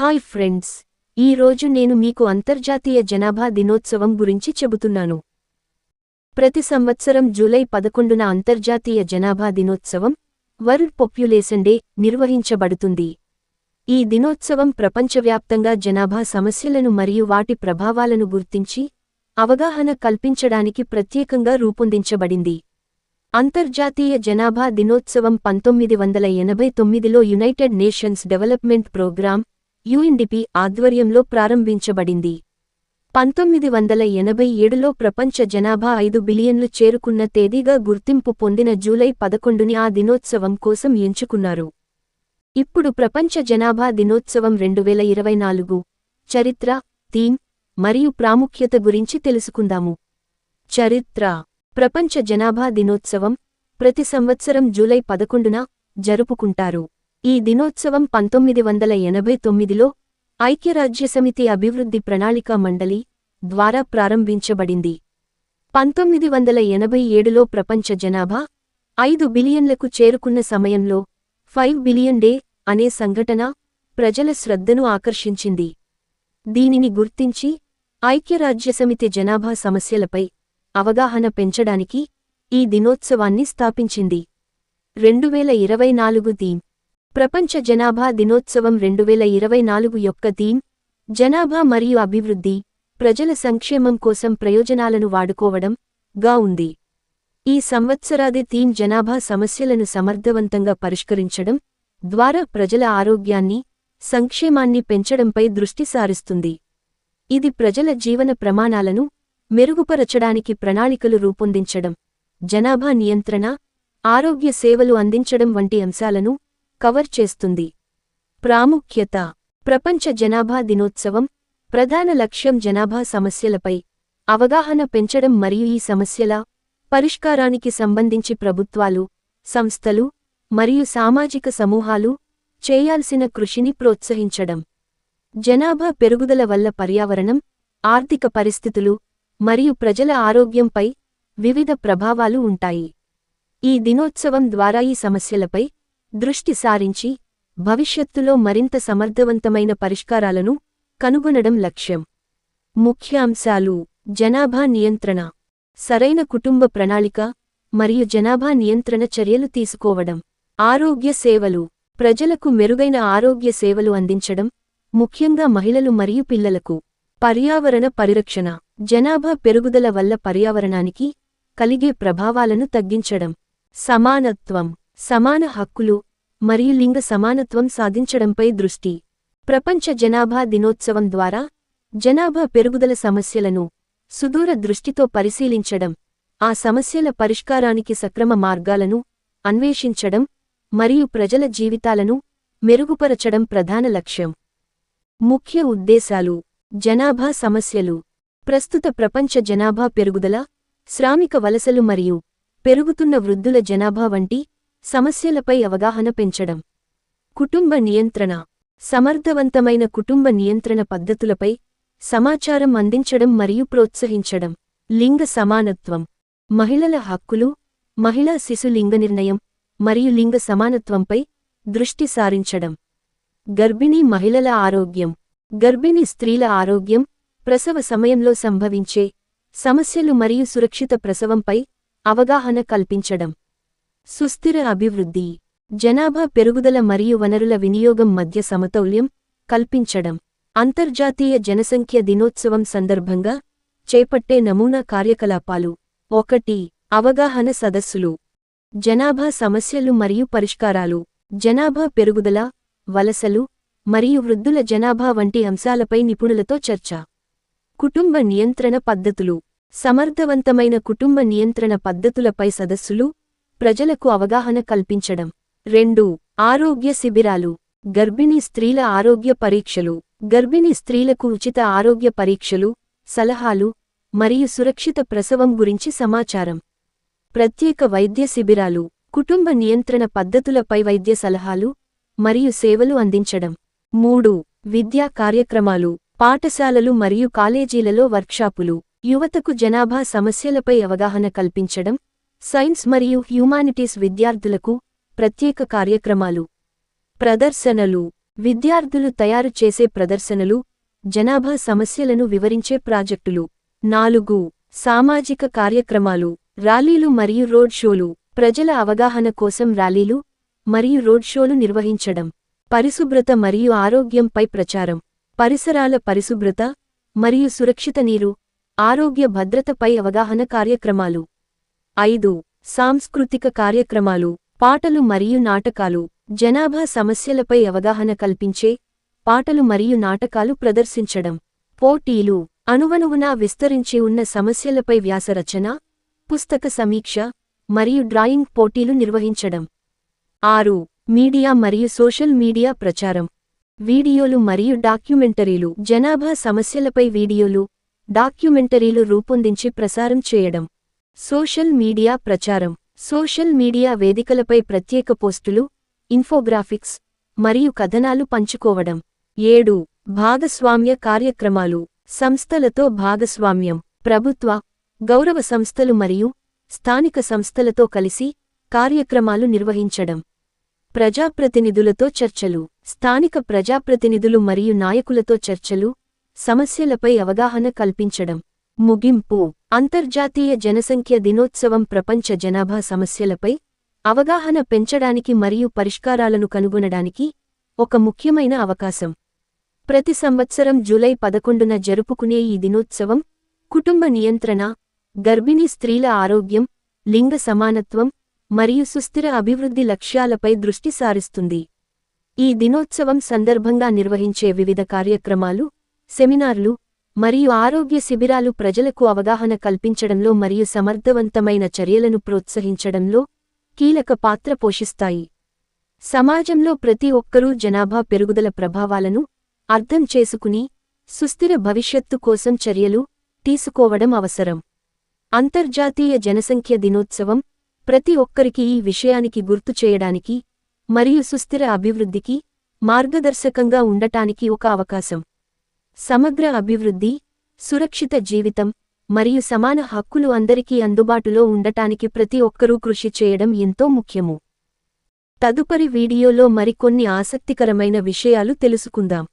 Hi friends ఈ రోజు నేను మీకు అంతర్జాతీయ జనాభా దినోత్సవం గురించి చెబుతున్నాను. ప్రతి సంవత్సరం జూలై పదకొండున అంతర్జాతీయ జనాభా దినోత్సవం వరల్డ్ పాప్యులేషన్ డే నిర్వహించబడుతుంది. ఈ దినోత్సవం ప్రపంచవ్యాప్తంగా జనాభా సమస్యలను మరియు వాటి ప్రభావాలను గుర్తించి అవగాహన కల్పించడానికి ప్రత్యేకంగా రూపొందించబడింది. అంతర్జాతీయ జనాభా దినోత్సవం పంతొమ్మిది వందల ఎనభై తొమ్మిదిలో United Nations development program UNDP ఆధ్వర్యంలో ప్రారంభించబడింది. పంతొమ్మిది వందల ఎనభై ఏడులో ప్రపంచ జనాభా ఐదు బిలియన్లు చేరుకున్న తేదీగా గుర్తింపు పొందిన జూలై పదకొండుని ఆ దినోత్సవం కోసం ఎంచుకున్నారు. ఇప్పుడు ప్రపంచ జనాభా దినోత్సవం రెండువేల ఇరవై నాలుగు చరిత్ర థీమ్ మరియు ప్రాముఖ్యత గురించి తెలుసుకుందాము. చరిత్ర. ప్రపంచ జనాభా దినోత్సవం ప్రతి సంవత్సరం జూలై పదకొండున జరుపుకుంటారు. ఈ దినోత్సవం పంతొమ్మిది వందల ఎనభై తొమ్మిదిలో ఐక్యరాజ్యసమితి అభివృద్ధి ప్రణాళికా మండలి ద్వారా ప్రారంభించబడింది. పంతొమ్మిది వందల ఎనభై ఏడులో ప్రపంచ జనాభా ఐదు బిలియన్లకు చేరుకున్న సమయంలో ఫైవ్ బిలియన్ డే అనే సంఘటన ప్రజల శ్రద్ధను ఆకర్షించింది. దీనిని గుర్తించి ఐక్యరాజ్యసమితి జనాభా సమస్యలపై అవగాహన పెంచడానికి ఈ దినోత్సవాన్ని స్థాపించింది. రెండువేల ఇరవై నాలుగు థీమ్ ప్రపంచ జనాభా దినోత్సవం రెండువేల ఇరవై నాలుగు యొక్క థీమ్ జనాభా మరియు అభివృద్ధి ప్రజల సంక్షేమం కోసం ప్రయోజనాలను వాడుకోవడం గా ఉంది. ఈ సంవత్సరాది థీమ్ జనాభా సమస్యలను సమర్థవంతంగా పరిష్కరించడం ద్వారా ప్రజల ఆరోగ్యాన్ని సంక్షేమాన్ని పెంచడంపై దృష్టి సారిస్తుంది. ఇది ప్రజల జీవన ప్రమాణాలను మెరుగుపరచడానికి ప్రణాళికలు రూపొందించడం జనాభా నియంత్రణ ఆరోగ్య సేవలు అందించడం వంటి అంశాలను కవర్ చేస్తుంది. ప్రాముఖ్యత. ప్రపంచ జనాభా దినోత్సవం ప్రధాన లక్ష్యం జనాభా సమస్యలపై అవగాహన పెంచడం మరియు ఈ సమస్యల పరిష్కారానికి సంబంధించి ప్రభుత్వాలు సంస్థలు మరియు సామాజిక సమూహాలు చేయాల్సిన కృషిని ప్రోత్సహించడం. జనాభా పెరుగుదల వల్ల పర్యావరణం ఆర్థిక పరిస్థితులు మరియు ప్రజల ఆరోగ్యంపై వివిధ ప్రభావాలు ఉంటాయి. ఈ దినోత్సవం ద్వారా ఈ సమస్యలపై దృష్టి సారించి భవిష్యత్తులో మరింత సమర్థవంతమైన పరిష్కారాలను కనుగొనడం లక్ష్యం. ముఖ్యాంశాలు జనాభా నియంత్రణ సరైన కుటుంబ ప్రణాళిక మరియు జనాభా నియంత్రణ చర్యలు తీసుకోవడం. ఆరోగ్య సేవలు ప్రజలకు మెరుగైన ఆరోగ్య సేవలు అందించడం ముఖ్యంగా మహిళలు మరియు పిల్లలకు. పర్యావరణ పరిరక్షణ జనాభా పెరుగుదల వల్ల పర్యావరణానికి కలిగే ప్రభావాలను తగ్గించడం. సమానత్వం సమాన హక్కులు మరియు లింగ సమానత్వం సాధించడంపై దృష్టి. ప్రపంచ జనాభా దినోత్సవం ద్వారా జనాభా పెరుగుదల సమస్యలను సుదూర దృష్టితో పరిశీలించడం ఆ సమస్యల పరిష్కారానికి సక్రమ మార్గాలను అన్వేషించడం మరియు ప్రజల జీవితాలను మెరుగుపరచడం ప్రధాన లక్ష్యం. ముఖ్య ఉద్దేశాలు జనాభా సమస్యలు ప్రస్తుత ప్రపంచ జనాభా పెరుగుదల శ్రామిక వలసలు మరియు పెరుగుతున్న వృద్ధుల జనాభా వంటి సమస్యలపై అవగాహన పెంచడం. కుటుంబ నియంత్రణ. సమర్థవంతమైన కుటుంబ నియంత్రణ పద్ధతులపై సమాచారం అందించడం మరియు ప్రోత్సహించడం. లింగ సమానత్వం. మహిళల హక్కులు మహిళా శిశు లింగ నిర్ణయం మరియు లింగ సమానత్వంపై దృష్టి సారించడం. గర్భిణీ మహిళల ఆరోగ్యం. గర్భిణీ స్త్రీల ఆరోగ్యం ప్రసవ సమయంలో సంభవించే సమస్యలు మరియు సురక్షిత ప్రసవంపై అవగాహన కల్పించడం. సుస్థిర అభివృద్ధి జనాభా పెరుగుదల మరియు వనరుల వినియోగం మధ్య సమతౌల్యం కల్పించడం అంతర్జాతీయ జనసంఖ్య దినోత్సవం సందర్భంగా చేపట్టే నమూనా కార్యకలాపాలు. ఒకటి అవగాహన సదస్సులు. జనాభా సమస్యలు మరియు పరిష్కారాలు. జనాభా పెరుగుదల వలసలు మరియు వృద్ధుల జనాభా వంటి అంశాలపై నిపుణులతో చర్చ. కుటుంబ నియంత్రణ పద్ధతులు. సమర్థవంతమైన కుటుంబ నియంత్రణ పద్ధతులపై సదస్సులు ప్రజలకు అవగాహన కల్పించడం. రెండు ఆరోగ్య శిబిరాలు. గర్భిణీ స్త్రీల ఆరోగ్య పరీక్షలు. గర్భిణీ స్త్రీలకు ఉచిత ఆరోగ్య పరీక్షలు సలహాలు మరియు సురక్షిత ప్రసవం గురించి సమాచారం. ప్రత్యేక వైద్య శిబిరాలు. కుటుంబ నియంత్రణ పద్ధతులపై వైద్య సలహాలు మరియు సేవలు అందించడం. మూడు విద్యా కార్యక్రమాలు. పాఠశాలలు మరియు కాలేజీలలో వర్క్షాపులు. యువతకు జనాభా సమస్యలపై అవగాహన కల్పించడం. సైన్స్ మరియు హ్యూమానిటీస్ విద్యార్థులకు ప్రత్యేక కార్యక్రమాలు ప్రదర్శనలు. విద్యార్థులు తయారు చేసే ప్రదర్శనలు జనాభా సమస్యలను వివరించే ప్రాజెక్టులు. నాలుగు సామాజిక కార్యక్రమాలు ర్యాలీలు మరియు రోడ్ షోలు. ప్రజల అవగాహన కోసం ర్యాలీలు మరియు రోడ్ షోలు నిర్వహించడం. పరిశుభ్రత మరియు ఆరోగ్యంపై ప్రచారం. పరిసరాల పరిశుభ్రత మరియు సురక్షిత నీరు ఆరోగ్య భద్రతపై అవగాహన కార్యక్రమాలు. ఐదు సాంస్కృతిక కార్యక్రమాలు పాటలు మరియు నాటకాలు జనాభా సమస్యలపై అవగాహన కల్పించే పాటలు మరియు నాటకాలు ప్రదర్శించడం. పోటీలు అణువణువునా విస్తరించి ఉన్న సమస్యలపై వ్యాసరచన పుస్తక సమీక్ష మరియు డ్రాయింగ్ పోటీలు నిర్వహించడం. ఆరు మీడియా మరియు సోషల్ మీడియా ప్రచారం. వీడియోలు మరియు డాక్యుమెంటరీలు జనాభా సమస్యలపై వీడియోలు డాక్యుమెంటరీలు రూపొందించి ప్రసారం చేయడం. సోషల్ మీడియా ప్రచారం. సోషల్ మీడియా వేదికలపై ప్రత్యేక పోస్టులు ఇన్ఫోగ్రాఫిక్స్ మరియు కథనాలు పంచుకోవడం. ఏడు. భాగస్వామ్య కార్యక్రమాలు. సంస్థలతో భాగస్వామ్యం. ప్రభుత్వ గౌరవ సంస్థలు మరియు స్థానిక సంస్థలతో కలిసి కార్యక్రమాలు నిర్వహించడం. ప్రజాప్రతినిధులతో చర్చలు. స్థానిక ప్రజాప్రతినిధులు మరియు నాయకులతో చర్చలు సమస్యలపై అవగాహన కల్పించడం. ముగింపు. అంతర్జాతీయ జనసంఖ్య దినోత్సవం ప్రపంచ జనాభా సమస్యలపై అవగాహన పెంచడానికి మరియు పరిష్కారాలను కనుగొనడానికి ఒక ముఖ్యమైన అవకాశం. ప్రతి సంవత్సరం జూలై పదకొండున జరుపుకునే ఈ దినోత్సవం కుటుంబ నియంత్రణ గర్భిణీ స్త్రీల ఆరోగ్యం లింగ సమానత్వం మరియు సుస్థిర అభివృద్ధి లక్ష్యాలపై దృష్టి సారిస్తుంది. ఈ దినోత్సవం సందర్భంగా నిర్వహించే వివిధ కార్యక్రమాలు సెమినార్లు మరియు ఆరోగ్య శిబిరాలు ప్రజలకు అవగాహన కల్పించడంలో మరియు సమర్థవంతమైన చర్యలను ప్రోత్సహించడంలో కీలక పాత్ర పోషిస్తాయి. సమాజంలో ప్రతి ఒక్కరూ జనాభా పెరుగుదల ప్రభావాలను అర్థం చేసుకుని సుస్థిర భవిష్యత్తు కోసం చర్యలు తీసుకోవడం అవసరం. అంతర్జాతీయ జనసంఖ్య దినోత్సవం ప్రతి ఒక్కరికి ఈ విషయానికి గుర్తు చేయడానికి మరియు సుస్థిర అభివృద్ధికి మార్గదర్శకంగా ఉండటానికి ఒక అవకాశం. సమగ్ర అభివృద్ధి సురక్షిత జీవితం మరియు సమాన హక్కులు అందరికీ అందుబాటులో ఉండటానికి ప్రతి ఒక్కరూ కృషి చేయడం ఎంతో ముఖ్యము. తదుపరి వీడియోలో మరికొన్ని ఆసక్తికరమైన విషయాలు తెలుసుకుందాం.